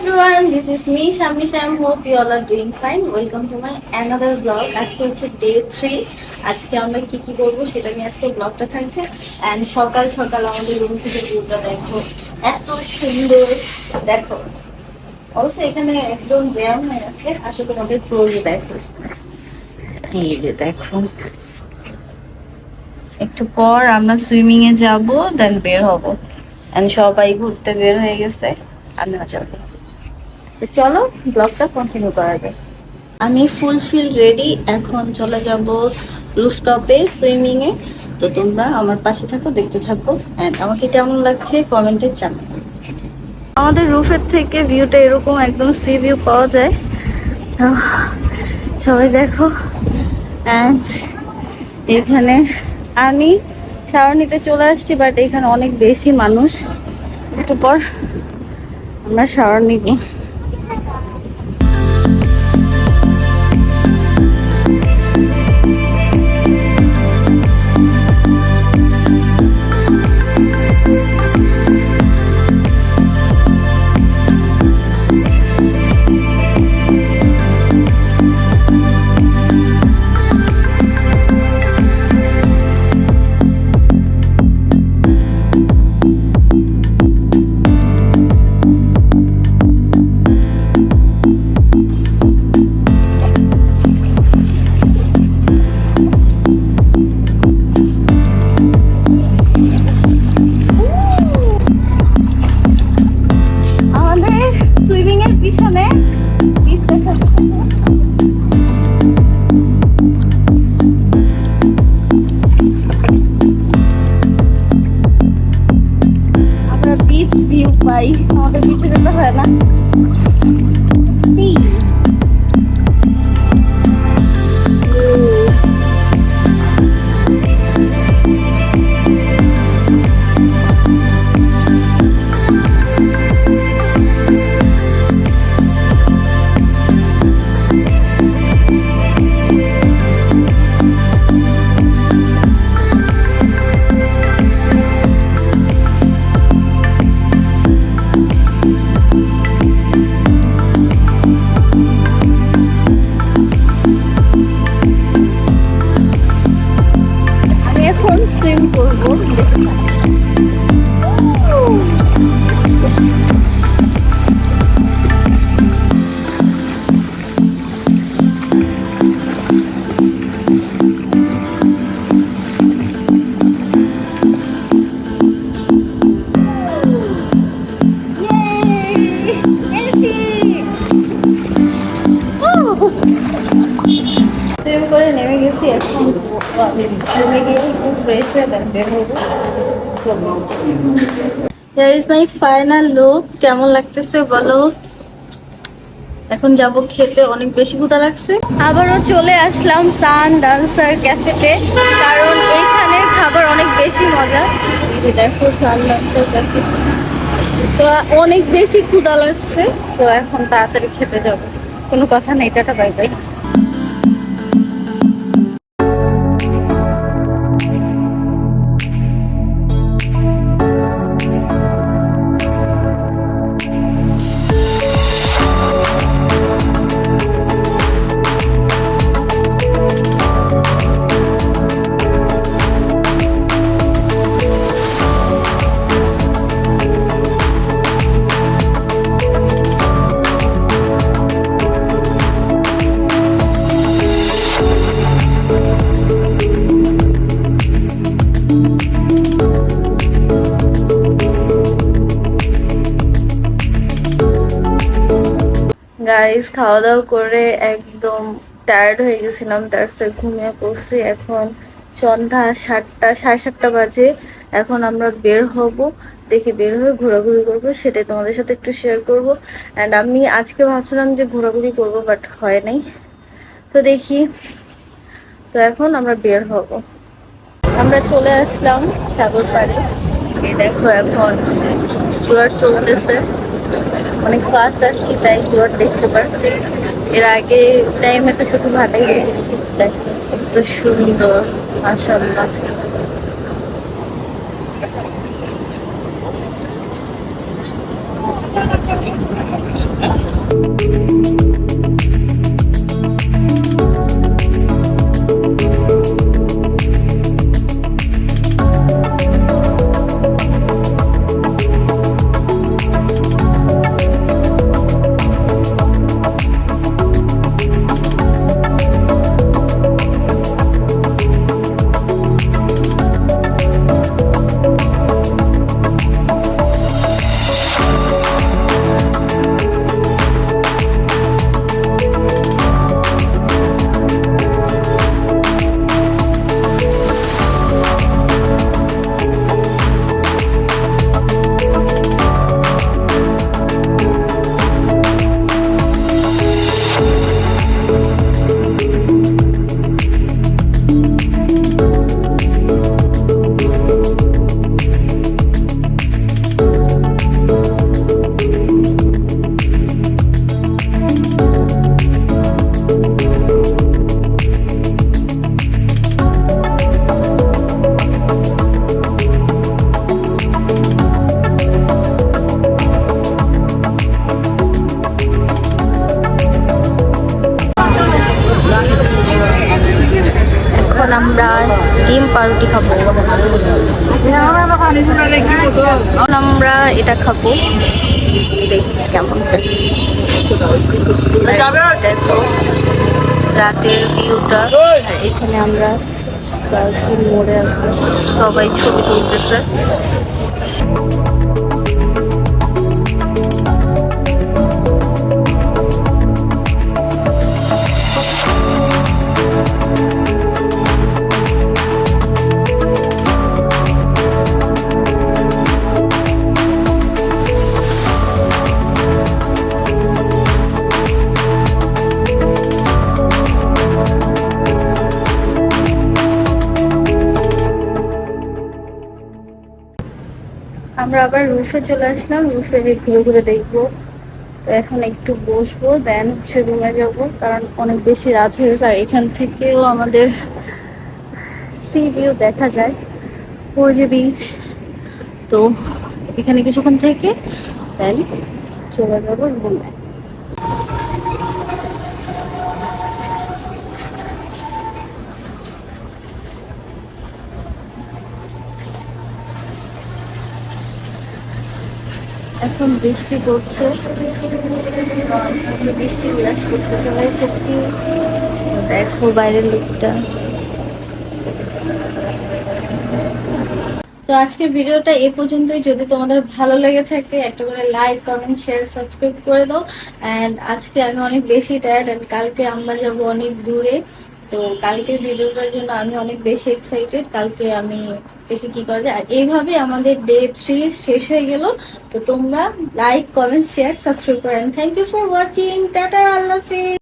everyone, this is me Shami Sham. Hope you all are doing fine. Welcome to my another vlog. আজকে হচ্ছে day three আজকে আমরা কি কি করব সেটা নিয়ে আজকে ব্লগটা থাকছে। অ্যান্ড সকাল সকাল আমাদের রুম থেকে ভিউটা দেখো এত সুন্দর। দেখো অবশ্য এখানে একদম জ্যাম হয়ে আছে। আসলে তোমাদের ক্লোজ দেখো। এই যে দেখো। একটু পর আমরা সুইমিং এ যাব দেন বের হব। এন্ড সবাই ঘুরতে বের হয়ে গেছে। আমিও যাব। তো চলো ব্লগটা কন্টিনিউ করা যায় আমি ফুলফিল রেডি এখন চলে যাব রুফটপে সুইমিং এ তো তোমরা আমার পাশে থাকো দেখতে থাকো। এন্ড আমাকে কেমন লাগছে কমেন্টে জানাও। আমাদের রুফের থেকে ভিউটা এরকম একদম সি ভিউ পাওয়া যায়। সবাই দেখো। অ্যান্ড এখানে আমি শাওয়ার নিতে চলে আসছি বাট এখানে অনেক বেশি মানুষ। একটু পর আমরা শাওয়ার নিব। রুমে ইজ মাই ফাইনাল লুক কেমন লাগতেছে বলো? এখন যাব খেতে, অনেক বেশি ক্ষুধা লাগছে। আবারও চলে আসলাম সান ডান্সার ক্যাফেতে, কারণ এইখানে খাবার অনেক বেশি মজা। দেখো সান ডান্সার ক্যাফে। তো অনেক বেশি ক্ষুধা লাগছে। তো এখন তাড়াতাড়ি খেতে যাব। কোনো কথা নেই, টাটা, বাই বাই। গাইস খাওয়া দাওয়া করে একদম টায়ার্ড হয়ে গেছিলাম, তার সাথে ঘুমিয়ে পড়ছি। এখন সন্ধ্যা সাতটা, সাড়ে সাতটা বাজে। এখন আমরা বের হব, দেখি বের হয়ে ঘোরাঘুরি করব, সেটাই তোমাদের সাথে একটু শেয়ার করব। অ্যান্ড আমি আজকে ভাবছিলাম যে ঘোরাঘুরি করব বাট হয় নাই। তো দেখি, তো এখন আমরা বের হব। আমরা চলে আসলাম সাগর পাড়ে। দেখো এখন চলতেছে। অনেক ফাস্ট আসছি, তাই জোয়ার দেখতে পারছি। এর আগে টাইমে তো শুধু ভাটাই দেখেছি তাই। কত সুন্দর, মাশাআল্লাহ। পাউরুটি খাব। আমরা এটা খাব। দেখি কেমন রাতের ভিউটা। এখানে আমরা মোড়ে। সবাই ছবি তুলতেছে। আমরা আবার রুফে চলে আসলাম। রুফে ঘুরে ঘুরে দেখব। তো এখন একটু বসবো দেন হচ্ছে রুমে যাব। কারণ অনেক বেশি রাত হয়ে যায় এখান থেকেও আমাদের সি ভিউ দেখা যায়। ওই যে বিচ তো এখানে কিছুক্ষণ থেকে দেন চলে যাব রুমে এখন বৃষ্টি পড়ছে। বৃষ্টি বিলাস করতে চলে এসেছি। দেখো বাইরের লুকটা। তো আজকের ভিডিওটা এ পর্যন্তই। যদি তোমাদের ভালো লেগে থাকে, একটা করে লাইক কমেন্ট শেয়ার সাবস্ক্রাইব করে দাও। অ্যান্ড আজকে আমি অনেক বেশি টায়ার্ড অ্যান্ড কালকে আমরা যাব অনেক দূরে। তো কালকের ভিডিওটার জন্য আমি অনেক বেশি এক্সাইটেড কালকে আমি দেখি কি করা যায়। আর এইভাবে আমাদের ডে থ্রি শেষ হয়ে গেল। তো তোমরা লাইক কমেন্ট শেয়ার সাবস্ক্রাইব করেন thank you for watching tata, Allah Hafiz.